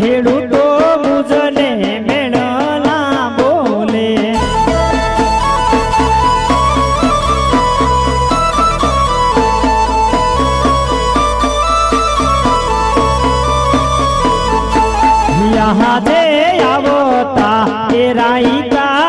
ખેડૂતો મુજને મેળના બોલે. યહાં જે આવતા એ રાઈકા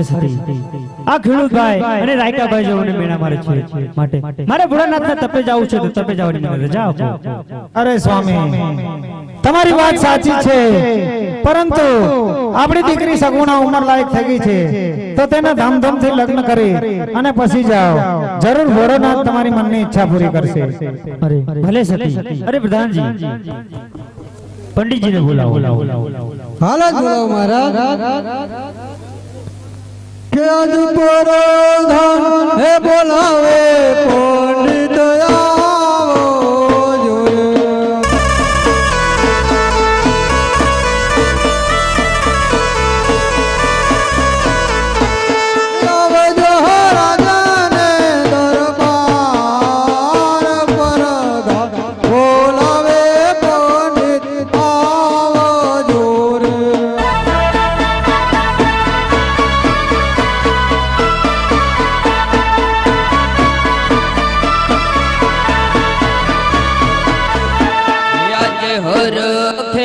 અરે સતી આ ખેડૂતભાઈ અને રાયકાભાઈ જેઓને મેણા મારે છે માટે. મારે ભોળાનાથના તપે જવું છે તો તપે જવાની મને રજા આપો. અરે સ્વામી, તમારી વાત સાચી છે. પરંતુ આપણી દીકરી સગુણા ઉંમર લાયક થઈ ગઈ છે. તો તેને ધામધૂમથી લગ્ન કરી અને પછી જાઓ. જરૂર ભોળાનાથ તમારી મનની ઈચ્છા પૂરી કરશે. અરે, ભલે સતી. અરે પ્રધાનજી, પંડિતજીને બોલાવો. હાલ બોલાવો મહારાજ. કે આજ પરોધા હે બોલાવે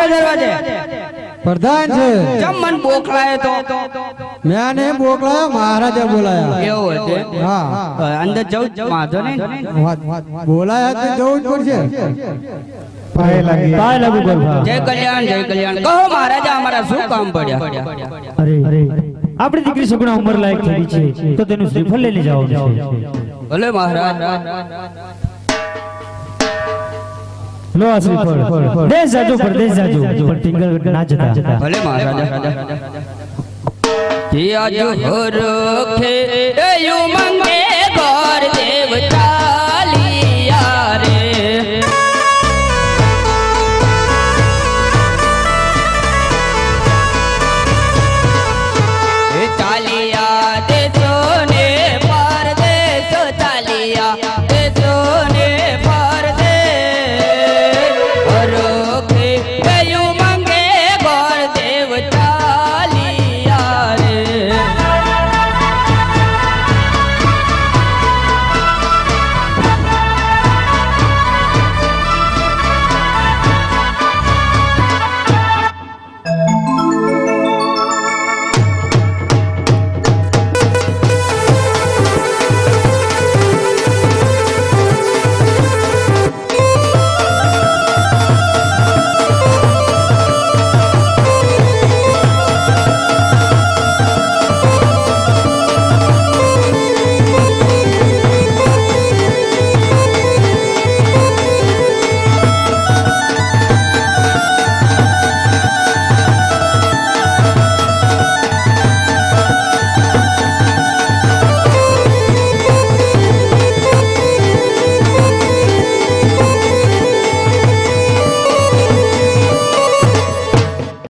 છે દરવાજે પ્રધાન છે. જમ મન બોખલાય તો. મેં ને બોકલાયો મહારાજા બોલાયા. એવું છે હા. અંદર જવું જ વાંધો નહીં બોલાયા તો જવું જ પડશે. પાયે લાગી. પાય લાગુ કર જય કલ્યાણ જય કલ્યાણ. કહો મહારાજા અમારા શું કામ પડ્યા? અરે અરે આપણી દીકરી સગુણા ઉંમર લાયક થઈ છે તો તેનું શ્રીફળ લઈને જવાનું ભલે મહારાજ. લો આ ફળ દેશ જાજો પરદેશ જાજો પણ ટિંગલ ના જતા. ભલે મહારાજા. કે આજ હરખે એયું મંગે